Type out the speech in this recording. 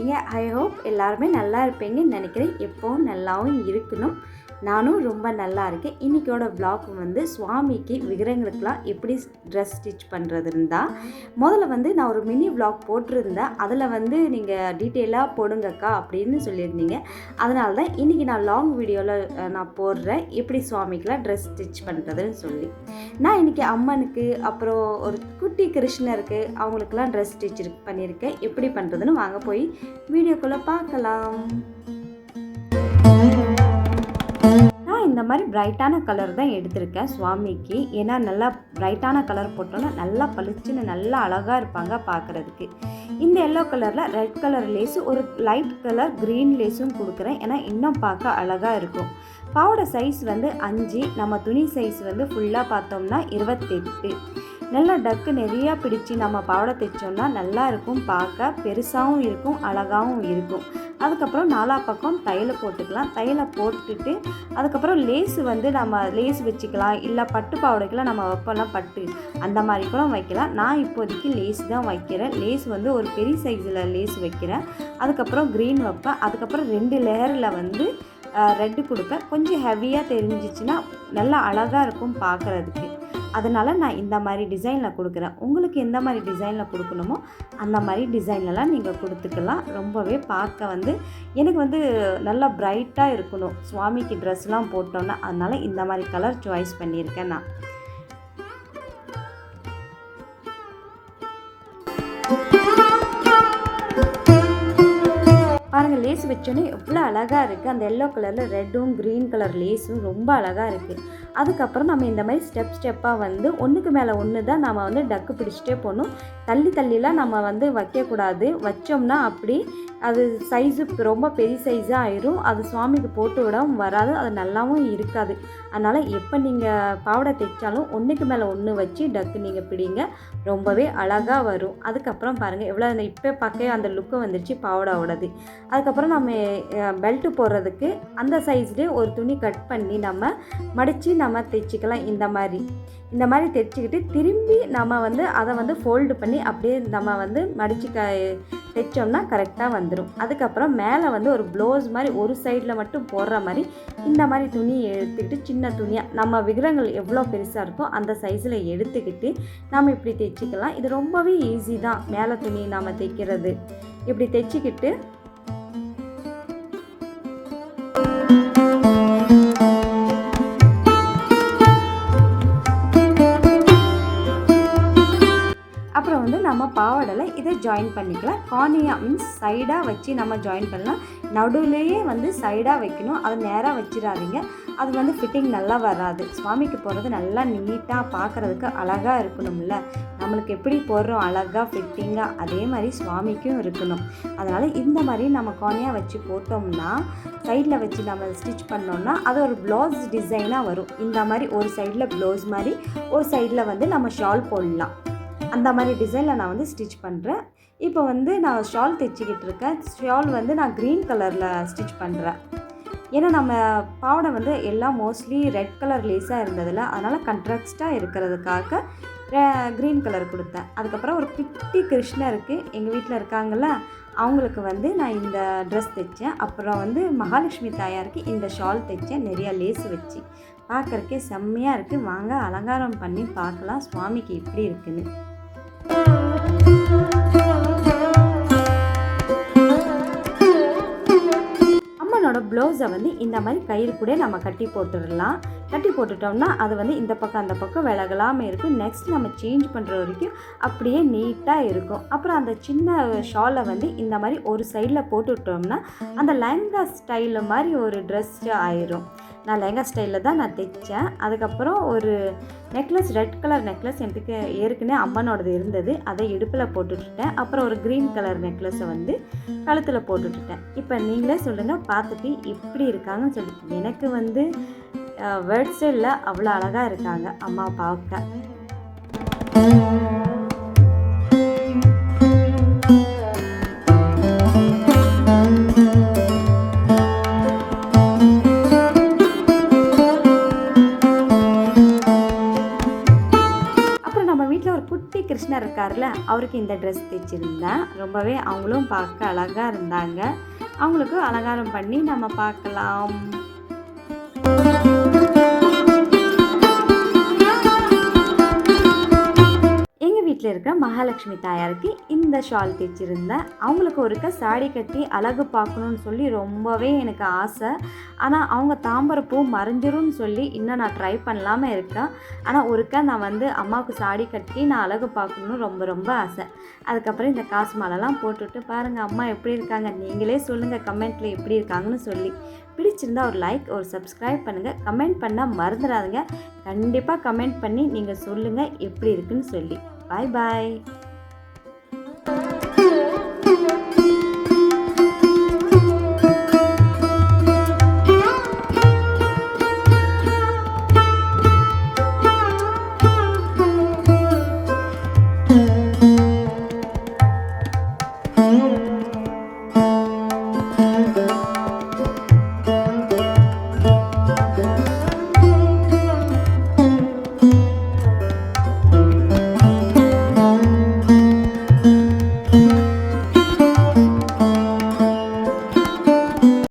இருக்கீங்க. I hope எல்லாருமே நல்லா இருப்பீங்கன்னு நினைக்கிறேன். எப்போவும் நல்லாவும் இருக்கணும். நானும் ரொம்ப நல்லா இருக்கேன். இன்றைக்கோட vlog வந்து சுவாமிக்கு விக்கிரகங்களுக்கெலாம் எப்படி ட்ரெஸ் ஸ்டிச் பண்ணுறதுன்னு தான். முதல்ல வந்து நான் ஒரு மினி vlog போட்டிருந்தேன். அதில் வந்து நீங்கள் டீட்டெயிலாக போடுங்கக்கா அப்படின்னு சொல்லியிருந்தீங்க. அதனால தான் இன்றைக்கி நான் லாங் வீடியோவில் நான் போடுறேன். எப்படி சுவாமிக்கெலாம் ட்ரெஸ் ஸ்டிச் பண்ணுறதுன்னு சொல்லி. நான் இன்றைக்கி அம்மனுக்கு அப்புறம் ஒரு குட்டி கிருஷ்ணருக்கு அவங்களுக்கெல்லாம் ட்ரெஸ் ஸ்டிச் பண்ணியிருக்கேன். எப்படி பண்ணுறதுன்னு வாங்க போய் வீடியோக்குள்ளே பார்க்கலாம். இந்த மாதிரி பிரைட்டான கலர் தான் எடுத்திருக்கேன் சுவாமிக்கு. ஏன்னா நல்லா பிரைட்டான கலர் போட்டோன்னா நல்லா பளிச்சுன்னு நல்லா அழகாக இருப்பாங்க பார்க்குறதுக்கு இந்த எல்லோ கலரில் ரெட் கலர் லேஸு ஒரு லைட் கலர் க்ரீன் லேஸும் கொடுக்குறேன். ஏன்னா இன்னும் பார்க்க அழகாக இருக்கும். பாவோட சைஸ் வந்து அஞ்சு நம்ம துணி சைஸ் வந்து ஃபுல்லாக பார்த்தோம்னா இருபத்தெட்டு. நல்லா டக்கு நிறையா பிடிச்சி நம்ம பாவாடை தைச்சோம்னா நல்லா இருக்கும் பார்க்க பெருசாகவும் இருக்கும் அழகாகவும் இருக்கும். அதுக்கப்புறம் நாலா பக்கம் தையலை போட்டுக்கலாம். தையலை போட்டுட்டு அதுக்கப்புறம் லேஸு வந்து நம்ம லேஸ் வச்சுக்கலாம். இல்லை பட்டு பாவடைக்கெலாம் நம்ம வைப்போம்னா பட்டு. அந்த மாதிரி கூட வைக்கலாம். நான் இப்போதைக்கு லேஸ் தான் வைக்கிறேன். லேஸ் வந்து ஒரு பெரிய சைஸில் லேஸ் வைக்கிறேன். அதுக்கப்புறம் க்ரீன் வைப்பேன். அதுக்கப்புறம் ரெண்டு லேயரில் வந்து ரெட்டு கொடுப்பேன். கொஞ்சம் ஹெவியாக தெரிஞ்சிச்சுன்னா நல்லா அழகாக இருக்கும் பார்க்குறதுக்கு. அதனால் நான் இந்த மாதிரி டிசைனில் கொடுக்குறேன். உங்களுக்கு எந்த மாதிரி டிசைனில் கொடுக்கணுமோ அந்த மாதிரி டிசைன்லலாம் நீங்கள் கொடுத்துக்கலாம். ரொம்பவே பார்க்க வந்து எனக்கு வந்து நல்லா ப்ரைட்டாக இருக்கணும். சுவாமிக்கு ட்ரெஸ்லாம் போட்டோன்னா அதனால் இந்த மாதிரி கலர் சாய்ஸ் பண்ணியிருக்கேன் நான். லேஸ் வச்சோன்னே எவ்வளோ அழகாக இருக்குது அந்த எல்லோ கலரில் ரெட்டும் க்ரீன் கலர் லேஸும் ரொம்ப அழகாக இருக்குது அதுக்கப்புறம் நம்ம இந்த மாதிரி ஸ்டெப் ஸ்டெப்பாக வந்து ஒன்றுக்கு மேலே ஒன்று தான் நம்ம வந்து டக்கு பிடிச்சிட்டே போகணும் தள்ளி தள்ளிலாம் நம்ம வந்து வைக்கக்கூடாது. வச்சோம்னா அப்படி அது சைஸு ரொம்ப பெரிய சைஸாக ஆயிரும். அது சுவாமிக்கு போட்டு விடவும் வராது. அது நல்லாவும் இருக்காது. அதனால் எப்போ நீங்கள் பாவாடை தைச்சாலும் ஒன்றுக்கு மேலே ஒன்று வச்சு டக்கு நீங்கள் பிடிங்க. ரொம்பவே அழகாக வரும். அதுக்கப்புறம் பாருங்கள் எவ்வளோ அந்த இப்போ பார்க்க அந்த லுக்கு வந்துருச்சு பாவாடாவோடது அதுக்கப்புறம் நம்ம பெல்ட்டு போடுறதுக்கு அந்த சைஸ்லேயே ஒரு துணி கட் பண்ணி நம்ம மடித்து நம்ம தைச்சிக்கலாம். இந்த மாதிரி. இந்த மாதிரி தைச்சிக்கிட்டு திரும்பி நம்ம வந்து அதை வந்து ஃபோல்டு பண்ணி அப்படியே நம்ம வந்து மடித்து க தைச்சோம்னா கரெக்டாக வந்துடும் அதுக்கப்புறம் மேலே வந்து ஒரு ப்ளவுஸ் மாதிரி ஒரு சைடில் மட்டும் போடுற மாதிரி இந்த மாதிரி துணி எடுத்துக்கிட்டு சின்ன துணியாக நம்ம விக்கிரங்கள் எவ்வளோ பெருசாக இருக்கோ அந்த சைஸில் எடுத்துக்கிட்டு நம்ம இப்படி தைச்சிக்கலாம். இது ரொம்பவே ஈஸி தான். மேலே துணி நம்ம தைக்கிறது. இப்படி தைச்சிக்கிட்டு ஜாயின் பண்ணிக்கலாம். கார்னியா மீன்ஸ் சைடாக வச்சு நம்ம ஜாயின் பண்ணலாம். நடுவுலேயே வந்து சைடாக வைக்கணும். அது நேராக வச்சிடாதீங்க. அது வந்து ஃபிட்டிங் நல்லா வராது. சுவாமிக்கு போகிறது நல்லா நீட்டாக பார்க்குறதுக்கு அழகாக இருக்கணும்ல. நம்மளுக்கு எப்படி போடுறோம் அழகாக ஃபிட்டிங்காக அதே மாதிரி சுவாமிக்கும் இருக்கணும். அதனால் இந்த மாதிரி நம்ம கார்னியாக வச்சு போட்டோம்னா சைடில் வச்சு நம்ம ஸ்டிச் பண்ணோம்னா அது ஒரு ப்ளவுஸ் டிசைனாக வரும். இந்த மாதிரி ஒரு சைடில் ப்ளவுஸ் மாதிரி ஒரு சைடில் வந்து நம்ம ஷால் போடலாம். அந்த மாதிரி டிசைனில் நான் வந்து ஸ்டிச் பண்ணுறேன் இப்போ வந்து நான் ஷால் தைச்சிக்கிட்டு இருக்கேன். ஷால் வந்து நான் க்ரீன் கலரில் ஸ்டிச் பண்ணுறேன் ஏன்னா நம்ம பாவாடை வந்து எல்லாம் மோஸ்ட்லி ரெட் கலர் லேஸாக இருந்ததில்ல அதனால் கண்ட்ராக்ஸ்டாக இருக்கிறதுக்காக க்ரீன் கலர் கொடுத்தேன். அதுக்கப்புறம் ஒரு குட்டி கிருஷ்ணருக்கு எங்கள் வீட்டில் இருக்காங்கள்ல அவங்களுக்கு வந்து நான் இந்த ட்ரெஸ் தைச்சேன். அப்புறம் வந்து மகாலட்சுமி தாயாருக்கு இந்த ஷால் தைச்சேன் நிறையா லேஸ் வச்சு. பார்க்குறக்கே செம்மையாக இருக்குது வாங்க அலங்காரம் பண்ணி பார்க்கலாம். சுவாமிக்கு எப்படி இருக்குன்னு. அம்மனோட ப்ளவுஸை வந்து இந்த மாதிரி கயிறு கூட நம்ம கட்டி போட்டுடலாம். கட்டி போட்டுட்டோம்னா அது வந்து இந்த பக்கம் அந்த பக்கம் விலகலாமல் இருக்கும். நெக்ஸ்ட் நம்ம சேஞ்ச் பண்ணுற வரைக்கும் அப்படியே நீட்டாக இருக்கும். அப்புறம் அந்த சின்ன ஷாலை வந்து இந்த மாதிரி ஒரு சைடில் போட்டுவிட்டோம்னா அந்த லெஹங்கா ஸ்டைலில் மாதிரி ஒரு ட்ரெஸ் ஆயிரும். நான் லெஹங்கா ஸ்டைலில் தான் நான் தைச்சேன். அதுக்கப்புறம் ஒரு நெக்லஸ் ரெட் கலர் நெக்லஸ் எனக்கு ஏற்கனவே அம்மனோடது இருந்தது. அதை இடுப்பில் போட்டுட்டுட்டேன். அப்புறம் ஒரு க்ரீன் கலர் நெக்லஸை வந்து கழுத்தில் போட்டுட்டுட்டேன். இப்போ நீங்களே சொல்லுங்கள் பார்த்துட்டு இப்படி இருக்காங்கன்னு சொல்லி எனக்கு வந்து வேர்ட்ஸே இல்லை அவ்வளோ அழகாக இருக்காங்க அம்மா பார்க்க இருக்கார்ல அவருக்கு இந்த ட்ரெஸ் தைச்சிருந்தேன். ரொம்பவே அவங்களும் பார்க்க அழகாக இருந்தாங்க. அவங்களுக்கு அலங்காரம் பண்ணி நம்ம பார்க்கலாம். வீட்டில் இருக்கிற மகாலட்சுமி தாயாருக்கு இந்த ஷால் தைச்சிருந்தேன். அவங்களுக்கு ஒருக்க சாடி கட்டி அழகு பார்க்கணுன்னு சொல்லி ரொம்பவே எனக்கு ஆசை. ஆனால் அவங்க தாம்பரப்பூ மறைஞ்சிரும்னு சொல்லி இன்னும் நான் ட்ரை பண்ணலாமல் இருக்கேன். ஆனால் ஒருக்க நான் வந்து அம்மாவுக்கு சாடி கட்டி நான் அழகு பார்க்கணுன்னு ரொம்ப ரொம்ப ஆசை. அதுக்கப்புறம் இந்த காசு மாலைலாம் போட்டுவிட்டு பாருங்கள் அம்மா எப்படி இருக்காங்க? நீங்களே சொல்லுங்கள் கமெண்ட்டில் எப்படி இருக்காங்கன்னு சொல்லி. பிடிச்சிருந்தா ஒரு லைக் ஒரு சப்ஸ்கிரைப் பண்ணுங்கள் கமெண்ட் பண்ணால் மறந்துடாதுங்க. கண்டிப்பாக கமெண்ட் பண்ணி நீங்கள் சொல்லுங்கள் எப்படி இருக்குன்னு சொல்லி. பாய் பாய்